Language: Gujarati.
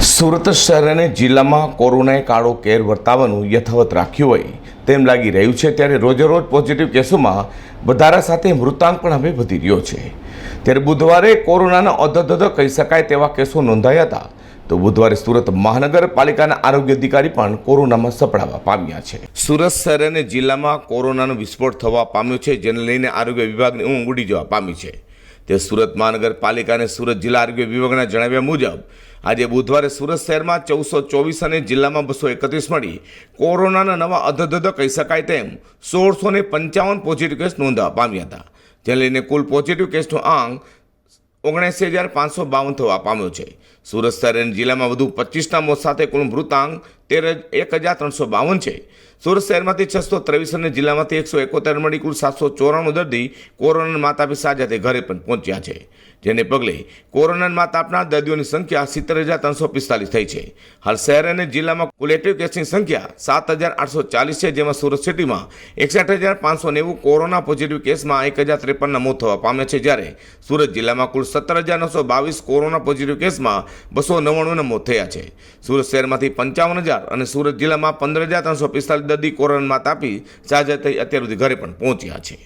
સુરત શહેર અને જિલ્લામાં કોરોનાએ કાળો કેર વર્તાવાનું યથાવત રાખ્યું હોય તેમ લાગી રહ્યું છે ત્યારે રોજેરોજ પોઝિટિવ કેસોમાં વધારા સાથે મૃતાંક પણ હવે વધી રહ્યો છે. ત્યારે બુધવારે કોરોનાના અધધધ કહી શકાય તેવા કેસો નોંધાયા હતા. તો બુધવારે સુરત મહાનગરપાલિકાના આરોગ્ય અધિકારી પણ કોરોનામાં સપડાવા પામ્યા છે. સુરત શહેર અને જિલ્લામાં કોરોનાનો વિસ્ફોટ થવા પામ્યો છે, જેને લઈને આરોગ્ય વિભાગની ઊંઘ ઉડી જવા પામી છે. તે સુરત મહાનગરપાલિકા અને સુરત જિલ્લા આરોગ્ય વિભાગના જણાવ્યા મુજબ, આજે બુધવારે સુરત શહેરમાં ચૌદસો ચોવીસ અને જિલ્લામાં બસો એકત્રીસ મળી કોરોનાના નવા અધધધ કહી શકાય તેમ સોળસો ને પંચાવન પોઝિટિવ કેસ નોંધવા પામ્યા હતા. જેને લઈને કુલ પોઝિટિવ કેસનો આંક ઓગણસી હજાર પાંચસો બાવન થવા પામ્યો છે. સુરત શહેર અને જિલ્લામાં વધુ પચીસના મોત સાથે કુલ મૃતાંક તેર એક હજાર ત્રણસો બાવન છે. સુરત શહેરમાંથી છસો ત્રેવીસ અને જિલ્લામાંથી એકસો એકોતેર મળી કુલ સાતસો ચોરાણું દર્દી કોરોનાના માતા આપી સાજા થઈ ઘરે પણ પહોંચ્યા છે. જેને પગલે કોરોનાના માતા આપનાર દર્દીઓની સંખ્યા સિત્તેર હજાર ત્રણસો પિસ્તાલીસ થઈ છે. હાલ શહેર અને જિલ્લામાં કુલ એક્ટિવ કેસની સંખ્યા સાત હજાર આઠસો ચાલીસ છે, જેમાં સુરત સિટીમાં એકસઠ હજાર પાંચસો નેવું કોરોના પોઝિટિવ કેસમાં એક હજાર ત્રેપનના મોત થવા પામ્યા છે, જ્યારે સુરત જિલ્લામાં કુલ સત્તર હજાર નવસો બાવીસ કોરોના પોઝિટિવ કેસમાં બસો નવ્વાણુંના મોત થયા છે. સુરત શહેરમાંથી પંચાવન હજાર અને સુરત જિલ્લામાં પંદર હજાર ત્રણસો પિસ્તાલીસ દર્દી કોરોનામાં તાપી, સાજા થઈ અત્યાર સુધી ઘરે પણ પહોંચ્યા છે.